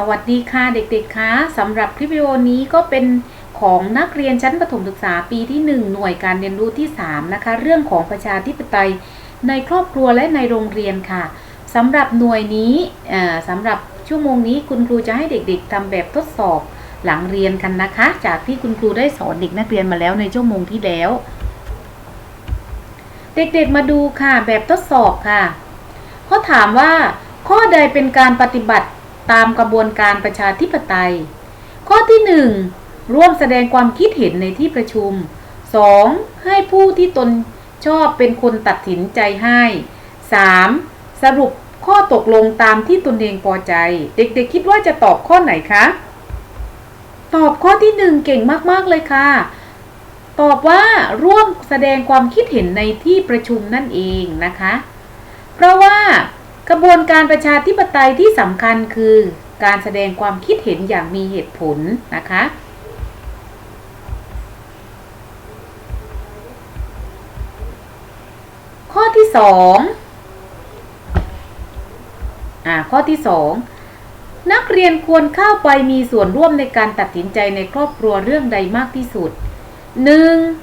สวัสดีค่ะเด็กๆคะสำหรับคลิปวิดีโอนี้ก็เป็นของนักเรียนชั้นประถมศึกษาปีที่ 1 หน่วยการเรียนรู้ที่ 3 นะคะ เรื่องของประชาธิปไตยในครอบครัวและในโรงเรียนค่ะสำหรับหน่วยนี้สำหรับชั่วโมงนี้คุณครูจะให้เด็กๆทำแบบทดสอบหลังเรียนกันนะคะ จากที่คุณครูได้สอนเด็กนักเรียนมาแล้วในชั่วโมงที่แล้ว เด็กๆมาดูค่ะแบบทดสอบค่ะเขาถามว่าข้อใดเป็นการปฏิบัติ ตามกระบวนการประชาธิปไตย ข้อที่ 1 ร่วมแสดงความคิดเห็นในที่ประชุม 2. ให้ผู้ที่ตนชอบเป็นคนตัดสินใจให้ 3. สรุปข้อตกลงตามที่ตนเองพอใจ เด็กๆคิดว่าจะตอบข้อไหนคะ ตอบข้อที่ 1 เก่งมากๆเลยค่ะ ตอบว่าร่วมแสดงความคิดเห็นในที่ประชุมนั่นเองนะคะ เพราะว่า กระบวนการประชาธิปไตยที่สำคัญคือ การแสดงความคิดเห็นอย่างมีเหตุผลนะคะ ข้อที่สองอ่าข้อที่สองนักเรียนควรเข้าไปมีส่วนร่วมในการตัดสินใจในครอบครัวเรื่องใดมากที่สุด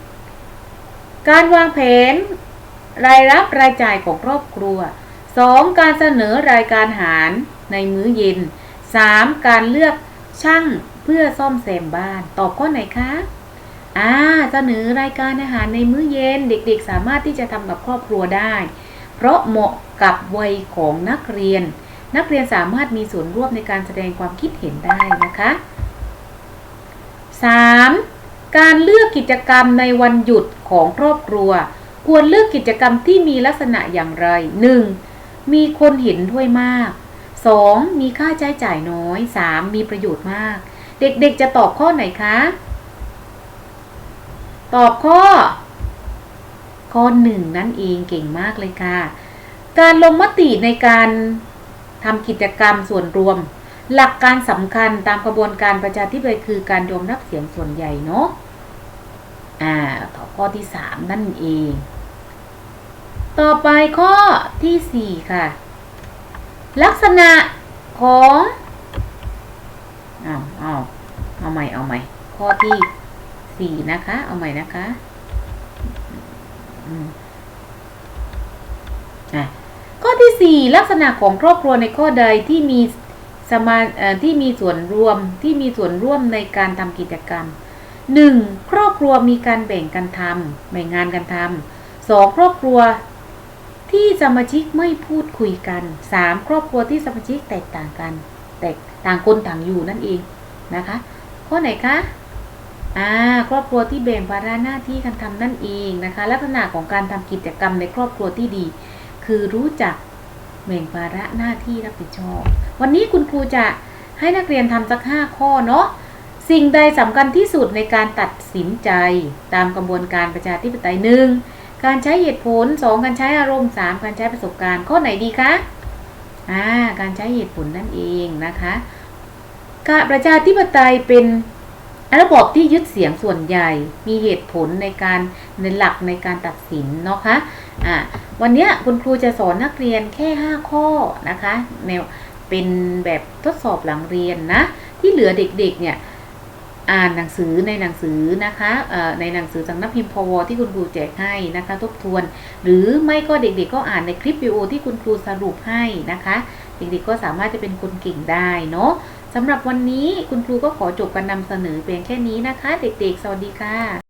1. การวางแผน รายรับรายจ่ายของครอบครัว 2. การเสนอรายการอาหารในมื้อเย็น 3. การเลือกช่างเพื่อซ่อมแซมบ้าน ตอบข้อไหนคะอ่าเสนอรายการอาหารในมื้อเย็นเด็กๆ สามารถที่จะทำกับครอบครัวได้ เพราะเหมาะกับวัยของนักเรียน นักเรียนสามารถมีส่วนร่วมในการแสดงความคิดเห็นได้นะคะ 3. การเลือกกิจกรรมในวันหยุดของครอบครัว ควรเลือกกิจกรรมที่มีลักษณะอย่างไร 1. มีคนเห็นด้วยมาก 2. มีค่าใช้จ่ายน้อย 3. มีประโยชน์มาก เด็กๆจะตอบข้อไหนคะ ตอบข้อ ข้อหนึ่งนั่นเองเก่งมากเลยค่ะ การลงมติในการทำกิจกรรมส่วนรวม หลักการสำคัญตามกระบวนการประชาธิปไตยคือการยอมรับเสียงส่วนใหญ่เนาะอ่าตอบข้อที่สามนั่นเอง ต่อไปข้อที่สี่ค่ะ ลักษณะของเอาเอาเอาใหม่เอาใหม่ข้อที่สี่นะคะ เอาใหม่นะคะอะข้อที่สี่ลักษณะของครอบครัวในข้อใดที่มีสมาที่มีส่วนรวมที่มีส่วนร่วมในการทำกิจกรรมหนึ่งครอบครัวมีการแบ่งกันทำแบ่งงานกันทำสองครอบครัว ที่สมาชิกไม่พูดคุยกัน 3. ครอบครัวที่สมาชิกแตกต่างกัน แตกต่างคนต่างอยู่นั่นเองนะคะ ข้อไหนคะอ่าครอบครัวที่แบ่งภาระหน้าที่กันทำนั่นเองนะคะ ลักษณะของการทำกิจกรรมในครอบครัวที่ดี คือรู้จักแบ่งภาระหน้าที่รับผิดชอบ วันนี้คุณครูจะให้นักเรียนทำสักห้าข้อเนาะสิ่งใดสำคัญที่สุดในการตัดสินใจตามกระบวนการประชาธิปไตยหนึ่ง การใช้เหตุผล 2. การใช้อารมณ์ 3. การใช้ประสบการณ์ข้อไหนดีคะอ่าการใช้เหตุผลนั่นเองนะคะการประชาธิปไตยเป็นระบบที่ยึดเสียงส่วนใหญ่ มีเหตุผลในการในหลักในการตัดสินเนาะคะอ่าวันนี้คุณครูจะสอนนักเรียนแค่ 5 ข้อนะคะแนวเป็นแบบทดสอบหลังเรียนนะ ที่เหลือเด็กๆเนี่ย อ่านหนังสือในหนังสือนะคะในหนังสือจากนักพิมพ์พวที่คุณครูแจกให้นะคะทบทวน หรือไม่ก็เด็กๆ ก็อ่านในคลิปวิดีโอที่คุณครูสรุปให้นะคะ เด็กๆก็สามารถจะเป็นคนเก่งได้เนาะสำหรับวันนี้คุณครูก็ขอจบการนำเสนอเพียงแค่นี้นะคะ เด็กๆ สวัสดีค่ะ